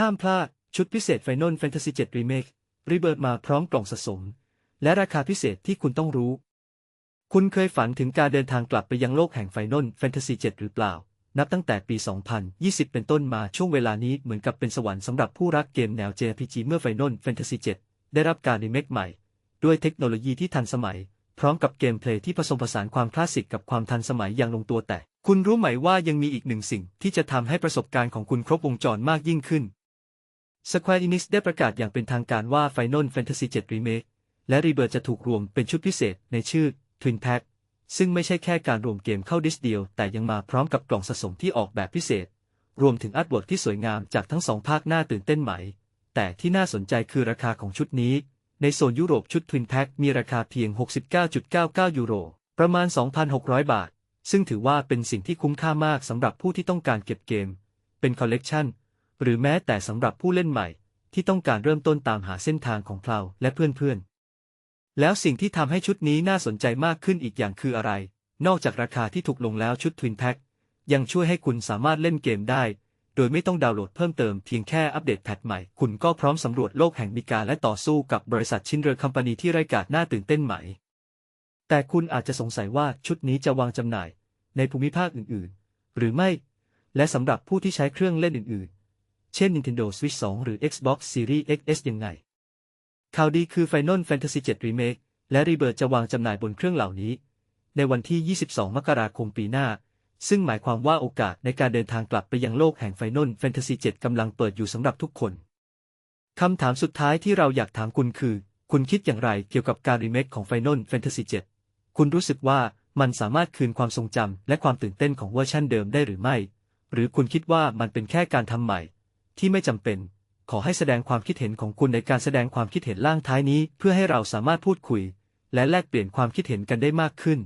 ห้ามพลาด ชุดพิเศษ Final Fantasy 7 Remake รีเบิร์ดมาพร้อมกล่องสะสม และราคาพิเศษที่คุณต้องรู้ คุณเคยฝันถึงการเดินทางกลับไปยังโลกแห่ง Final Fantasy 7 หรือเปล่า นับตั้งแต่ปี 2020 เป็นต้นมาช่วงเวลานี้เหมือนกับเป็นสวรรค์สำหรับผู้รักเกมแนว JRPG เมื่อ Final Fantasy 7 ได้รับการรีเมคใหม่ ด้วยเทคโนโลยีที่ทันสมัย พร้อมกับเกมเพลย์ที่ผสมผสานความคลาสสิกกับความทันสมัยอย่างลงตัวแต่ คุณรู้ไหมว่ายังมีอีกหนึ่งสิ่งที่จะทำให้ประสบการณ์ของคุณครบวงจรมากยิ่งขึ้น Square Enix ได้ประกาศอย่างเป็นทางการว่า Final Fantasy 7 Remake และ Rebirth จะถูกรวมเป็นชุดพิเศษในชื่อ Twin Pack ซึ่งไม่ใช่แค่การรวมเกมเข้าดิสก์เดียว แต่ยังมาพร้อมกับกล่องสะสมที่ออกแบบพิเศษ รวมถึงอาร์ตบอร์ดที่สวยงามจากทั้งสองภาคหน้าตื่นเต้นไหม แต่ที่น่าสนใจคือราคาของชุดนี้ ในโซนยุโรปชุด Twin Pack มีราคาเพียง 69.99 ยูโร ประมาณ 2,600 บาท ซึ่งถือว่าเป็นสิ่งที่คุ้มค่ามากสำหรับผู้ที่ต้องการเก็บเกม เป็นคอลเลกชัน หรือแม้แต่สำหรับผู้เล่นใหม่ ที่ต้องการเริ่มต้นตามหาเส้นทางของเพลาและเพื่อนๆ แล้วสิ่งที่ทำให้ชุดนี้น่าสนใจมากขึ้นอีกอย่างคืออะไร นอกจากราคาที่ถูกลงแล้วชุด Twin Pack ยังช่วยให้คุณสามารถเล่นเกมได้ โดยไม่ต้องดาวน์โหลดเพิ่มเติมเพียงแค่อัปเดตแพทใหม่ คุณก็พร้อมสำรวจโลกแห่งมิกาและต่อสู้กับบริษัทชินเรอร์คัมพานีที่ไร้กาดน่าตื่นเต้นไหมแต่คุณอาจจะสงสัยว่าชุดนี้จะวางจำหน่าย ในภูมิภาคอื่นๆ หรือไม่ และสำหรับผู้ที่ใช้เครื่องเล่นอื่นๆ เช่น Nintendo Switch 2 หรือ Xbox Series XS ยังไง ข่าวดีคือ Final Fantasy 7 Remake และ Rebirth จะวางจำหน่ายบนเครื่องเหล่านี้ ในวันที่ 22 มกราคมปีหน้า ซึ่งหมายความว่าโอกาสในการเดินทางกลับไปยังโลกแห่ง Final Fantasy 7กำลังเปิดอยู่สำหรับทุกคนคำถามสุดท้ายที่เราอยากถามคุณคือ คุณคิดอย่างไรเกี่ยวกับการรีเมคของ Final Fantasy 7 คุณรู้สึกว่ามันสามารถคืนความทรงจำและความตื่นเต้นของเวอร์ชันเดิมได้หรือไม่ หรือคุณคิดว่ามันเป็นแค่การทำใหม่ ที่ไม่จำเป็น ขอให้แสดงความคิดเห็นของคุณในการแสดงความคิดเห็นล่างท้ายนี้ เพื่อให้เราสามารถพูดคุย และแลกเปลี่ยนความคิดเห็นกันได้มากขึ้น